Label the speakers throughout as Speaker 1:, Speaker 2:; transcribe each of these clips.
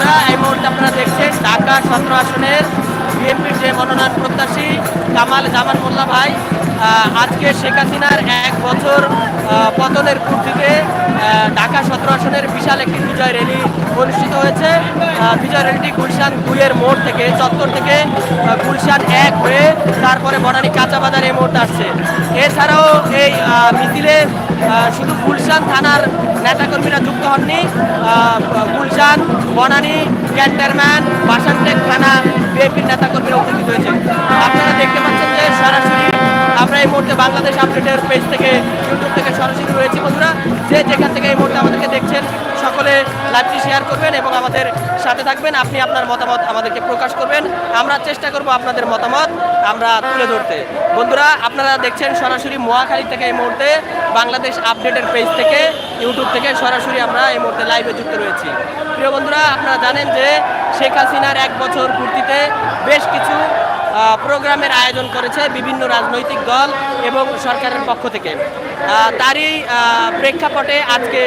Speaker 1: বন্ধুরা এই মুহূর্তে আপনারা দেখছেন ঢাকা সতেরো আসনের বিএনপির যে মনোনয়ন প্রত্যাশী কামাল জামান মোল্লা ভাই। আজকে শেখ হাসিনার এক বছর পতনের পূর্তিতে আহ, ঢাকা সতেরো আসনের বিশাল একটি বিজয় র্যালি অনুষ্ঠিত হয়েছে। বিজয় র্যালিটি গুলশান দুইয়ের মোড় থেকে চত্বর থেকে গুলশান এক হয়ে তারপরে বনানী কাঁচা বাজার এই মোড়টা আসছে। এছাড়াও এই মিছিলে শুধু গুলশান থানার নেতাকর্মীরা যুক্ত হননি। গুলশান, বনানী, ক্যান্টারম্যান, বাসানটেক থানা বিএপির নেতাকর্মীরা উপস্থিত হয়েছে। আপনারা দেখতে পাচ্ছেন যে সরাসরি আমরা এই মুহূর্তে বাংলাদেশ আপডেটের পেজ থেকে ইউটিউব থেকে সরাসরি রয়েছি। বন্ধুরা, যে যেখান থেকে এই মুহূর্তে আমাদেরকে দেখছেন, সকলে লাইভটি শেয়ার করবেন এবং আমাদের সাথে থাকবেন। আপনি আপনার মতামত আমাদেরকে প্রকাশ করবেন। আমরা চেষ্টা করব আপনাদের মতামত আমরা তুলে ধরতে। বন্ধুরা, আপনারা দেখছেন সরাসরি মোয়াখালী থেকে এই মুহূর্তে বাংলাদেশ আপডেটের পেজ থেকে ইউটিউব থেকে সরাসরি আমরা এই মুহূর্তে লাইভে যুক্ত রয়েছি। প্রিয় বন্ধুরা, আপনারা জানেন যে শেখ হাসিনার এক বছর পূর্তিতে বেশ কিছু প্রোগ্রামের আয়োজন করেছে বিভিন্ন রাজনৈতিক দল এবং সরকারের পক্ষ থেকে। তারই প্রেক্ষাপটে আজকে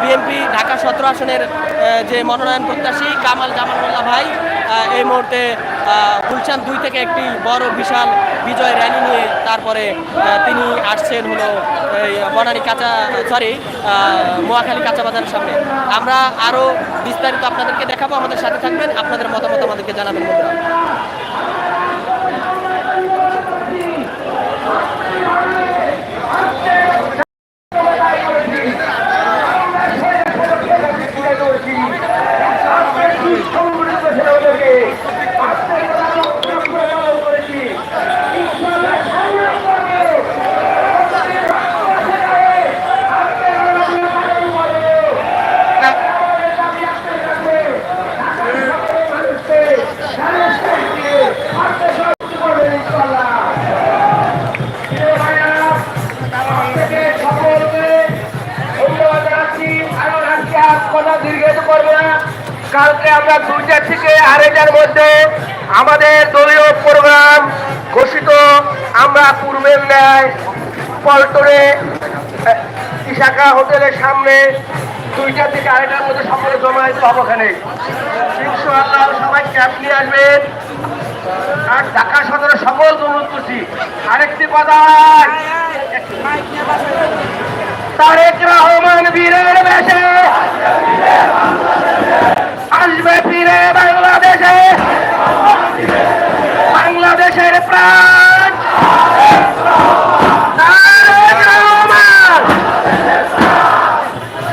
Speaker 1: বিএনপি ঢাকা সতেরো আসনের যে মনোনয়ন প্রত্যাশী কামাল জামান মোল্লা ভাই এই মুহূর্তে গুলশান দুই থেকে একটি বড়, বিশাল বিজয় র্যালি নিয়ে তারপরে তিনি আসছেন হলো বনানী কাঁচা, সরি মোয়াখালী কাঁচা বাজারের সামনে। আমরা আরও বিস্তারিত আপনাদেরকে দেখাবো, আমাদের সাথে থাকবেন, আপনাদের মতামত আমাদেরকে জানাবেন
Speaker 2: কালকে আমরা দুইটা থেকে আড়াইটার মধ্যে আমাদের দলীয় প্রোগ্রাম ঘোষিত। আমরা পূর্বের ন্যায় পল্টনে ইশাকা হোটেলের সামনে দুইটা থেকে আড়াইটার মধ্যে সকলে জমায়েত হব ওখানে সবাই ক্যাম্প নিয়ে আসবেন। আর ঢাকা সদরে সকল অনুরোধ করছি। আরেকটি বাদায় তারেক রহমান বীরের বেশে। আসবে ফিরে বাংলাদেশে। বাংলাদেশের প্রাণ।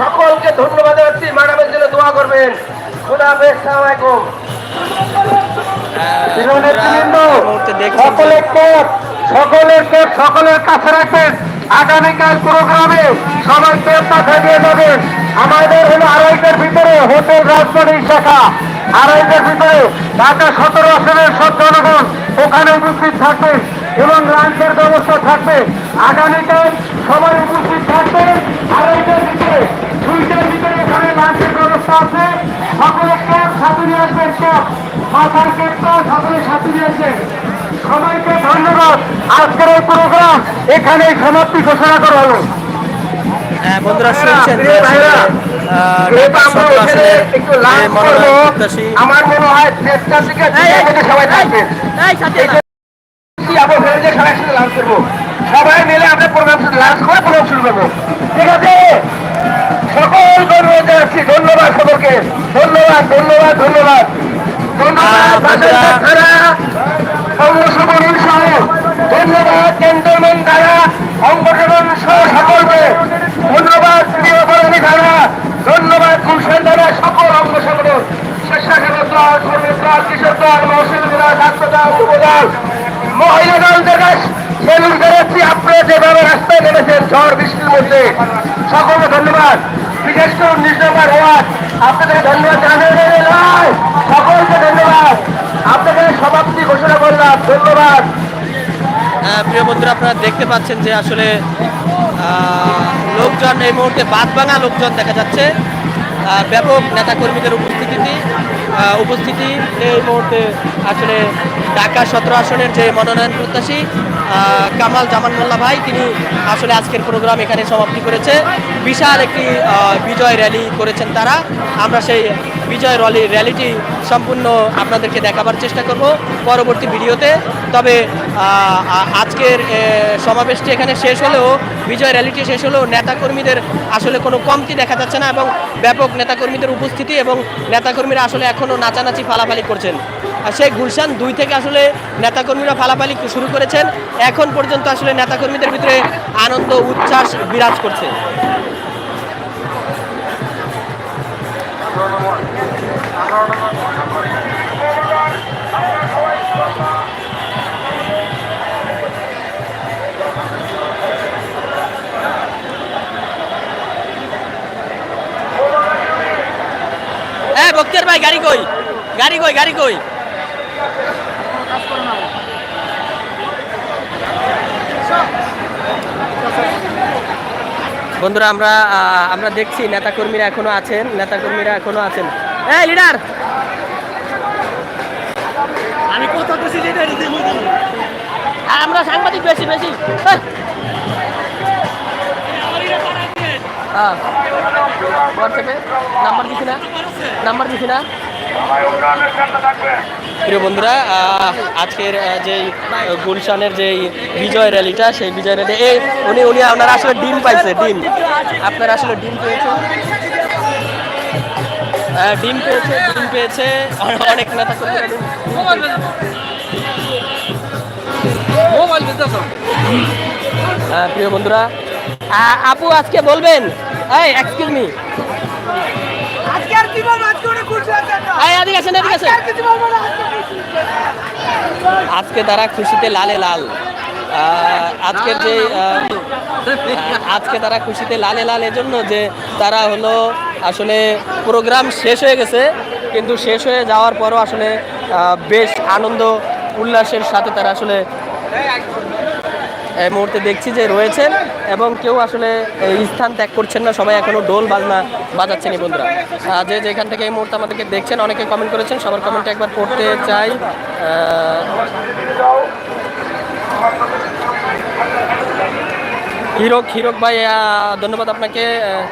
Speaker 2: সকলকে ধন্যবাদ জানাচ্ছি। ম্যাডামের জন্য দোয়া করবেন। খুদা হাফেজ সকলের সকলের কাছে রাখবেন। আগামীকাল প্রোগ্রামে সবাইকে মাথায় দিয়ে যাবেন। আমাদের হলো আড়াইটার ভিতরে হোটেল রাজবাড়ির শাখা। আড়াইটার ভিতরে ঢাকা সতেরো আসনের সব জনগণ ওখানে উপস্থিত থাকবেন এবং লাঞ্চের ব্যবস্থা থাকবে। আগামীকাল সবাই উপস্থিত থাকবে আড়াইটার ভিতরে দুইটার ভিতরে এখানে লাঞ্চের ব্যবস্থা আছে। সকলে সাথে নিয়ে আসবেন ক্যাব মাথার ক্যাবটা সকলে নিয়ে আসবেন। সবাইকে ধন্যবাদ। আজকের এই প্রোগ্রাম এখানেই সমাপ্তি, ঘোষণা করা হলো।
Speaker 1: বন্ধুরা শুনছেন
Speaker 2: আমরা মনে হয় সবাই সবাই মিলে আমরা প্রোগ্রাম লাঞ্চ করে প্রোগ্রাম শুরু করব। ঠিক আছে? সকল ধন্যবাদ সকলকে। ধন্যবাদ ধন্যবাদ ধন্যবাদ। ধন্যবাদ
Speaker 1: বন্ধুরা,
Speaker 2: ধন্যবাদ ক্যান্টনমেন্ট দ্বারা অংশগ্রহণ সহ সকলকে ধন্যবাদ প্রিয় কর্মী দ্বারা ধন্যবাদ গুলশান দ্বারা সকল অংশগ্রহণ স্বেচ্ছাসেবক দল শ্রমিক দল কৃষক দল মহসিন দল ছাত্র দল যুব দল মহিলা দল থেকে সেলুন করেছি আপনারা যেভাবে রাস্তায় নেমেছেন ঝড় বৃষ্টির মধ্যে। সকলকে ধন্যবাদ। বিশেষ করে উনিশ নম্বর আপনাদের ধন্যবাদ জানানো সকলকে ধন্যবাদ। আপনাদের সমাপ্তি ঘোষণা করলাম ধন্যবাদ।
Speaker 1: আহ, প্রিয় বন্ধুরা আপনারা দেখতে পাচ্ছেন যে আসলে লোকজন এই মুহূর্তে বাদ ভাঙা লোকজন দেখা যাচ্ছে। ব্যাপক নেতাকর্মীদের উপস্থিতি আহ, উপস্থিতি এই মুহূর্তে আসলে ঢাকা সতেরো আসনের যে মনোনয়ন প্রত্যাশী কামাল জামান মোল্লা ভাই, তিনি আসলে আজকের প্রোগ্রাম এখানে সমাপ্তি করেছে। বিশাল একটি বিজয় র্যালি করেছেন তারা। আমরা সেই বিজয় রলি র্যালিটি সম্পূর্ণ আপনাদেরকে দেখাবার চেষ্টা করব পরবর্তী ভিডিওতে। তবে আজকের সমাবেশটি এখানে শেষ হলেও, বিজয় র্যালিটি শেষ হলেও নেতাকর্মীদের আসলে কোনো কমতি দেখা যাচ্ছে না এবং ব্যাপক নেতাকর্মীদের উপস্থিতি এবং নেতাকর্মীরা আসলে এখনও নাচানাচি ফালাফালি করছেন। সেই গুলশান দুই থেকে আসলে নেতাকর্মীরা ফালাফালি শুরু করেছেন। এখন পর্যন্ত আসলে নেতাকর্মীদের ভিতরে আনন্দ, উচ্ছ্বাস বিরাজ করছে। ভাই, গাড়ি কই? গাড়ি কই গাড়ি কই? বন্ধুরা আমরা আমরা দেখছি নেতাকর্মীরা এখনও আছেন নেতাকর্মীরা এখনও আছেন। এই লিডার!
Speaker 3: আমি কথা বলছি
Speaker 1: আমরা সাংবাদিক বেশি বেশি। হ্যাঁ। হোয়াটসঅ্যাপে নাম্বার দিছি না? নাম্বার দিছি না? প্রিয় বন্ধুরা আজকের আহ, গুলশানের যেই বিজয় র্যালিটা সেই বিজয় র্যালি এই উনি উনি আপনারা আসলে ডিম পাইছে ডিম। আপনারা আসলে ডিম পেয়েছে ডিম পেয়েছে ডিম পেয়েছে। অনেক নেতা প্রিয় বন্ধুরা আপু আজকে বলবেন? এই এক্সকিউজ মি
Speaker 3: আজকে আজকে
Speaker 1: তারা খুশিতে লালে লাল। আজকের যে আজকে তারা খুশিতে লালে লাল, এজন্য যে তারা হলো আসলে প্রোগ্রাম শেষ হয়ে গেছে, কিন্তু শেষ হয়ে যাওয়ার পরও আসলে বেশ আনন্দ, উল্লাসের সাথে তারা আসলে এই মুহূর্তে দেখছি যে রয়েছেন। এবং কেউ আসলে স্থান ত্যাগ করছেন না সবাই এখনও ডোল বাজনা বাজাচ্ছেন বন্ধুরা। যে যেখান থেকে এই মুহূর্তে আমাদেরকে দেখছেন অনেকে কমেন্ট করেছেন সবার কমেন্টে একবার পড়তে চাই। হিরক হিরক ভাই ধন্যবাদ আপনাকে। আহ,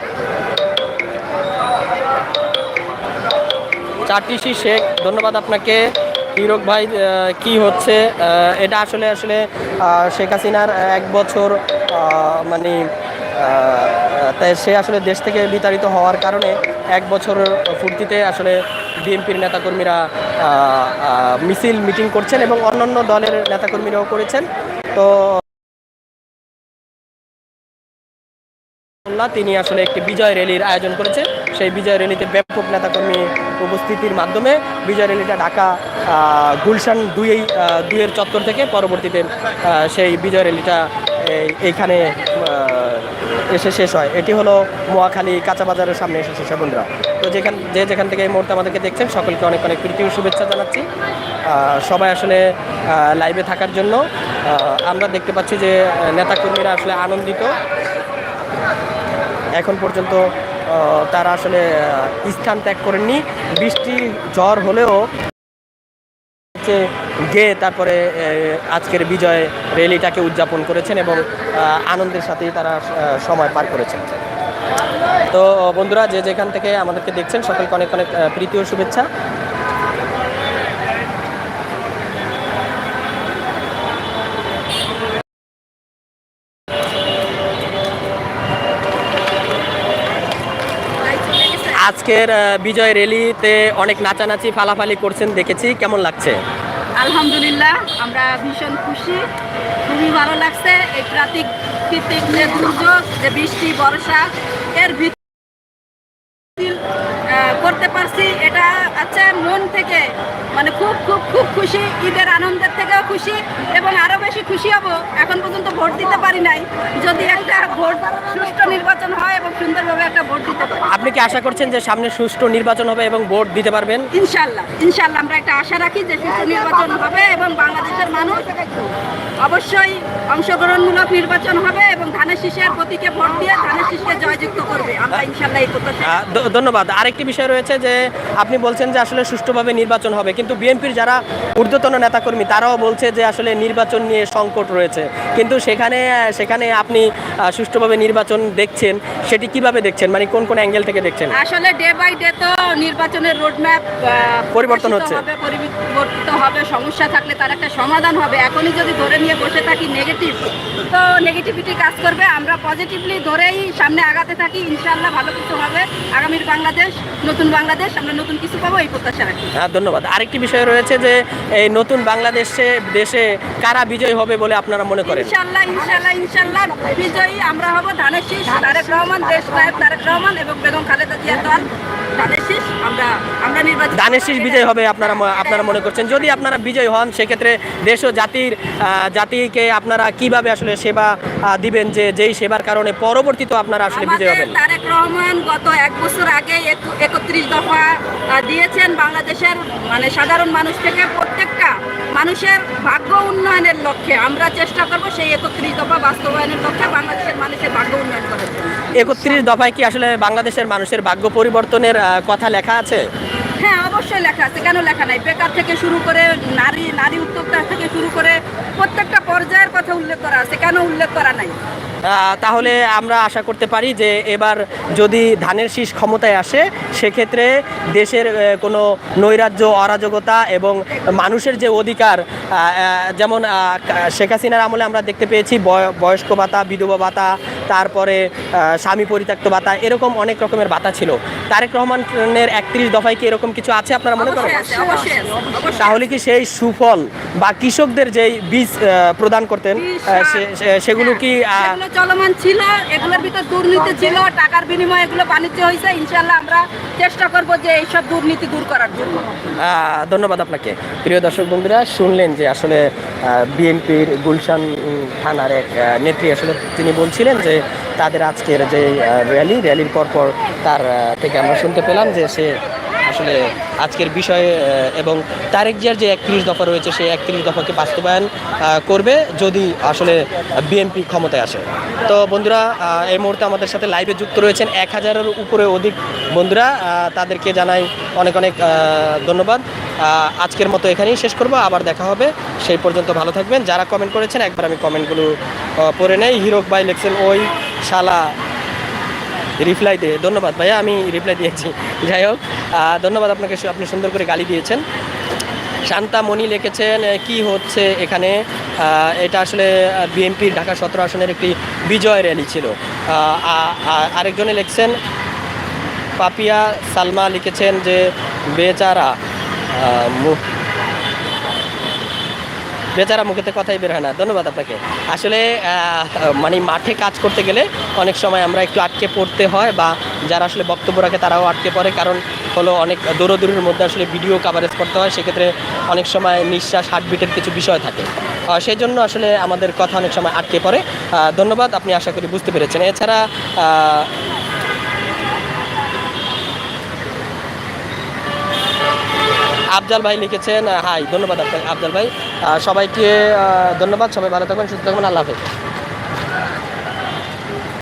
Speaker 1: চারটিসি শেখ ধন্যবাদ আপনাকে। হিরক ভাই কি হচ্ছে? এটা আসলে আসলে শেখ হাসিনার এক বছর মানে তাই সে আসলে দেশ থেকে বিতাড়িত হওয়ার কারণে এক বছর ফুর্তিতে আসলে বিএনপির নেতাকর্মীরা মিছিল, মিটিং করছেন এবং অন্যান্য দলের নেতাকর্মীরাও করেছেন। তো তিনি আসলে একটি বিজয় র্যালির আয়োজন করেছে সেই বিজয় র্যালিতে ব্যাপক নেতাকর্মী উপস্থিতির মাধ্যমে বিজয় র্যালিটা ঢাকা গুলশান দুই দুইয়ের চত্বর থেকে পরবর্তীতে সেই বিজয় র্যালিটা এইখানে এসে শেষ হয়। এটি হলো মোয়াখালী কাঁচা বাজারের সামনে এসে শেষ বন্ধুরা তো যেখান, যে যেখান থেকে এই মুহূর্তে আমাদেরকে দেখছেন, সকলকে অনেক অনেক প্রীতি শুভেচ্ছা জানাচ্ছি। সবাই আসলে লাইভে থাকার জন্য আমরা দেখতে পাচ্ছি যে নেতাকর্মীরা আসলে আনন্দিত। এখন পর্যন্ত তারা আসলে স্থান ত্যাগ করেননি। বৃষ্টি, ঝড় হলেও গিয়ে তারপরে আজকের বিজয় র্যালিটাকে উদযাপন করেছেন এবং আনন্দের সাথেই তারা সময় পার করেছেন। তো বন্ধুরা, যে যেখান থেকে আমাদেরকে দেখছেন, সকলকে অনেক অনেক প্রীতি ও শুভেচ্ছা। আজকের বিজয় র্যালিতে অনেক নাচানাচি, ফালাফালি করছেন, দেখেছি। কেমন লাগছে?
Speaker 4: আলহামদুলিল্লাহ, আমরা ভীষণ খুশি। খুবই ভালো লাগছে এই প্রাকৃতিক কৃতিক যে দুর্যোগ, যে বৃষ্টি, বর্ষা, এর ভিত্তি করতে পারছি এটা আচ্ছা মন থেকে মানে খুব খুব খুব খুশি ঈদের আনন্দের থেকেও খুশি এবং আরও বেশি খুশি হব। এখন পর্যন্ত ভোট দিতে পারি নাই। যদি একটা ভোট সুষ্ঠু নির্বাচন হয় এবং সুন্দরভাবে একটা ভোট দিতে পারি।
Speaker 1: আপনি কি আশা করছেন যে সামনে সুষ্ঠু নির্বাচন হবে এবং ভোট দিতে পারবেন?
Speaker 4: ইনশাল্লাহ ইনশাল্লাহ আমরা একটা আশা রাখি যে সুষ্ঠু নির্বাচন হবে এবং বাংলাদেশের মানুষ অবশ্যই অংশগ্রহণমূলক নির্বাচন হবে এবং ধানের শীষের প্রতীকে ভোট দিয়ে ধানের শীষ শীষকে জয়যুক্ত করবে। আমরা ইনশাল্লাহ এই প্রত্যাশা
Speaker 1: ধন্যবাদ। আরেকটি বিষয় রয়েছে যে আপনি বলছেন যে আসলে সুষ্ঠুভাবে নির্বাচন হবে কিন্তু বিএনপির যারা ঊর্ধ্বতন নেতাকর্মী তারাও বলছে যে আসলে নির্বাচন নিয়ে সংকট রয়েছে। কিন্তু সেখানে সেখানে আপনি সুষ্ঠুভাবে নির্বাচন দেখছেন সেটি কীভাবে দেখছেন? মানে কোন কোন অ্যাঙ্গেল থেকে দেখছেন?
Speaker 4: আসলে ডে বাই ডে তো নির্বাচনের রোডম্যাপ
Speaker 1: পরিবর্তন হচ্ছে।
Speaker 4: পরিবর্তিত হবে সমস্যা থাকলে তার একটা সমাধান হবে। এখনই যদি ধরে নিয়ে বসে থাকি নেগেটিভ তো নেগেটিভিটি কাজ করবে। আমরা পজিটিভলি ধরেই সামনে আগাতে থাকি ইনশাআল্লাহ ভালো কিছু হবে। আগামীর বাংলাদেশ নতুন বাংলাদেশ আমরা নতুন কিছু পাবো এই প্রত্যাশা রাখি।
Speaker 1: হ্যাঁ ধন্যবাদ। আরেকটি বিষয় রয়েছে যে এই নতুন বাংলাদেশে দেশে কারা বিজয় হবে বলে আপনারা মনে করেন?
Speaker 4: ইনশাআল্লাহ ইনশাআল্লাহ ইনশাআল্লাহ বিজয়ী আমরা হব ধানের শীষ তারেক রহমান দেশ নায়ক তারেক রহমান এবং বেগম খালেদা জিয়া দল।
Speaker 1: দানের শীষ বিজয় হবে আপনারা আপনারা মনে করছেন। যদি আপনারা বিজয় হন সেক্ষেত্রে দেশ ও জাতির জাতিকে আপনারা কীভাবে আসলে সেবা দিবেন যে যেই সেবার কারণে পরবর্তীতে আপনারা আসলে বিজয় হবেন?
Speaker 4: তারেক রহমান গত এক বছর আগে একত্রিশ দফা দিয়েছেন বাংলাদেশের মানে সাধারণ মানুষ থেকে প্রত্যেকটা মানুষের ভাগ্য উন্নয়নের লক্ষ্যে। আমরা চেষ্টা করব সেই একত্রিশ দফা বাস্তবায়নের লক্ষ্যে বাংলাদেশের মানুষের ভাগ্য উন্নয়ন করার জন্য।
Speaker 1: একত্রিশ দফায় কি আসলে বাংলাদেশের মানুষের ভাগ্য পরিবর্তনের কথা লেখা আছে?
Speaker 4: হ্যাঁ অবশ্যই লেখা আছে। কেন লেখা নাই? বেকার থেকে শুরু করে নারী নারী উদ্যোক্তা থেকে শুরু করে প্রত্যেকটা পর্যায়ের কথা উল্লেখ করা আছে। কেন উল্লেখ করা নাই?
Speaker 1: তাহলে আমরা আশা করতে পারি যে এবার যদি ধানের শীষ ক্ষমতায় আসে, সেক্ষেত্রে দেশের কোনো নৈরাজ্য, অরাজকতা এবং মানুষের যে অধিকার যেমন শেখ হাসিনার আমলে আমরা দেখতে পেয়েছি, বয়- বয়স্ক ভাতা, বিধবা ভাতা, তারপরে স্বামী পরিত্যক্ত ভাতা, এরকম অনেক রকমের ভাতা ছিল। তারেক রহমানের একত্রিশ দফায় কি এরকম কিছু আছে আপনারা মনে করেন? তাহলে কি সেই সুফল বা কৃষকদের যেই বীজ প্রদান করতেন সেগুলো কি
Speaker 4: চলমান ছিল এগুলোর ভিতর দুর্নীতি ছিল টাকার বিনিময়ে এগুলো বাণিজ্য হয়েছে। ইনশাল্লাহ আমরা চেষ্টা করব যে এইসব দুর্নীতি দূর করার জন্য।
Speaker 1: ধন্যবাদ আপনাকে। প্রিয় দর্শক বন্ধুরা শুনলেন যে আসলে বিএনপির গুলশান থানার এক নেত্রী আসলে তিনি বলছিলেন যে তাদের আজকের যে র্যালি র্যালির পরপর তার থেকে আমরা শুনতে পেলাম যে সে আসলে আজকের বিষয়ে এবং তারেক জিয়ার যে একত্রিশ দফা রয়েছে, সেই একত্রিশ দফাকে বাস্তবায়ন করবে যদি আসলে বিএনপি ক্ষমতায় আসে। তো বন্ধুরা এই মুহূর্তে আমাদের সাথে লাইভে যুক্ত রয়েছেন এক হাজারের উপরে অধিক বন্ধুরা তাদেরকে জানাই অনেক অনেক ধন্যবাদ। আজকের মতো এখানেই শেষ করব, আবার দেখা হবে। সেই পর্যন্ত ভালো থাকবেন। যারা কমেন্ট করেছেন, একবার আমি কমেন্টগুলো পড়ে নেই। হিরক ভাই লিখছেন, ওই শালা রিপ্লাই দিয়ে ধন্যবাদ ভাইয়া, আমি রিপ্লাই দিয়েছি। যাই হোক ধন্যবাদ আপনাকে আপনি সুন্দর করে গালি দিয়েছেন। শান্তা মণি লিখেছেন কি হচ্ছে এখানে? এটা আসলে বিএনপির ঢাকা সতেরো আসনের একটি বিজয় র্যালি ছিল। আরেকজনে লিখছেন, পাপিয়া সালমা লিখেছেন যে, বেচারা বেচারা মুখেতে কথাই বের হয় না। ধন্যবাদ আপনাকে। আসলে মানে মাঠে কাজ করতে গেলে অনেক সময় আমরা একটু আটকে পড়তে হয় বা যারা আসলে বক্তব্য রাখে তারাও আটকে পড়ে, কারণ হলো অনেক দৌড়দৌড়ির মধ্যে আসলে ভিডিও কাভারেজ করতে হয়, সেক্ষেত্রে অনেক সময় নিঃশ্বাস হার্টবিটের কিছু বিষয় থাকে। সেই জন্য আসলে আমাদের কথা অনেক সময় আটকে পড়ে। ধন্যবাদ, আপনি আশা করি বুঝতে পেরেছেন। এছাড়া আফজাল ভাই লিখেছেন হাই, ধন্যবাদ আপনাকে, আফজাল ভাই। সবাইকে ধন্যবাদ, সবাই ভালো থাকবেন, সুস্থ থাকবেন, আল্লাহ হাফেজ।